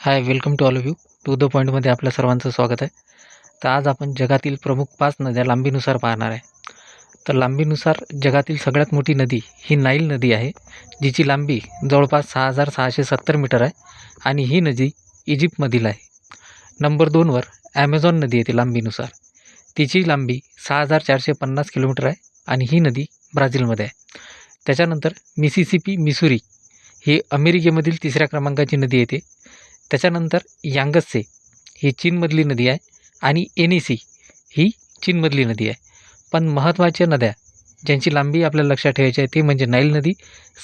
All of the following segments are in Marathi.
Hi welcome to all of you to the पॉईंटमध्ये आपल्या सर्वांचं स्वागत आहे. तर आज आपण जगातील प्रमुख पाच नद्या लांबीनुसार पाहणार आहे. तर लांबीनुसार जगातील सगळ्यात मोठी नदी ही नाईल नदी आहे जिची लांबी जवळपास सहा हजार सहाशे सत्तर मीटर आहे आणि ही नदी इजिप्तमधील आहे. नंबर दोनवर ॲमेझॉन नदी येते लांबीनुसार. तिची लांबी सहा हजार चारशे पन्नास किलोमीटर आहे आणि ही नदी ब्राझीलमध्ये आहे. त्याच्यानंतर मिसिसिपी मिसुरी ही अमेरिकेमधील तिसऱ्या क्रमांकाची नदी येते. त्याच्यानंतर यांगस्से ही चीनमधली नदी आहे आणि एनेसी ही चीनमधली नदी आहे. पण महत्त्वाच्या नद्या ज्यांची लांबी आपल्याला लक्षात ठेवायची आहे ती म्हणजे नाईल नदी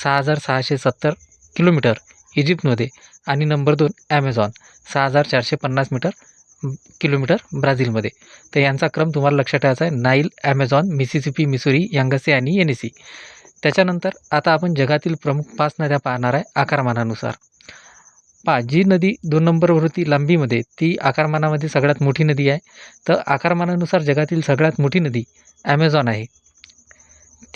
सहा हजार सहाशे सत्तर किलोमीटर इजिप्तमध्ये आणि नंबर दोन ॲमेझॉन सहा हजार चारशे पन्नास मीटर किलोमीटर ब्राझीलमध्ये. तर यांचा क्रम तुम्हाला लक्षात ठेवायचा आहे Nile Amazon Mississippi Missouri Yangtze आणि एनेसी. त्याच्यानंतर आता आपण जगातील प्रमुख पाच नद्या पाहणार आहे आकारमानानुसार. पहा जी नदी दोन नंबरवर होती लांबीमध्ये ती आकारमानामध्ये सगळ्यात मोठी नदी आहे. तर आकारमानानुसार जगातील सगळ्यात मोठी नदी ॲमेझॉन आहे.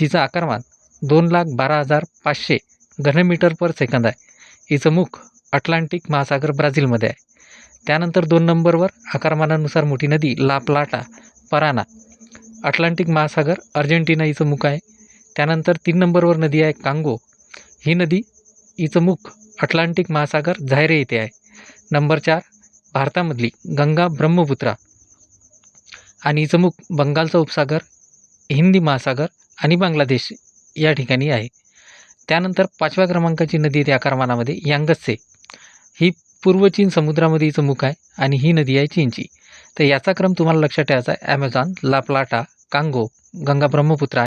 तिचं आकारमान दोन लाख बारा हजार पाचशे घनमीटर पर सेकंद आहे. हिचं मुख अटलांटिक महासागर ब्राझीलमध्ये आहे. त्यानंतर दोन नंबरवर आकारमानानुसार मोठी नदी ला प्लाटा पराना अटलांटिक महासागर अर्जेंटिना हिचं मुख आहे. त्यानंतर तीन नंबरवर नदी आहे कांगो. ही नदी हिचं मुख अटलांटिक महासागर झायरे येथे आहे. नंबर चार भारतामधली गंगा ब्रह्मपुत्रा आणि जमुक बंगालचा उपसागर हिंदी महासागर आणि बांगलादेश या ठिकाणी आहे. त्यानंतर पाचव्या क्रमांकाची नदी त्या आकारमानामध्ये यांगत्से. ही पूर्व चीन समुद्रामध्ये हिचं मुख आहे आणि ही नदी आहे चीनची. तर याचा क्रम तुम्हाला लक्षात ठेवायचा आहे. ॲमेझॉन ला प्लाटा कांगो गंगा ब्रह्मपुत्रा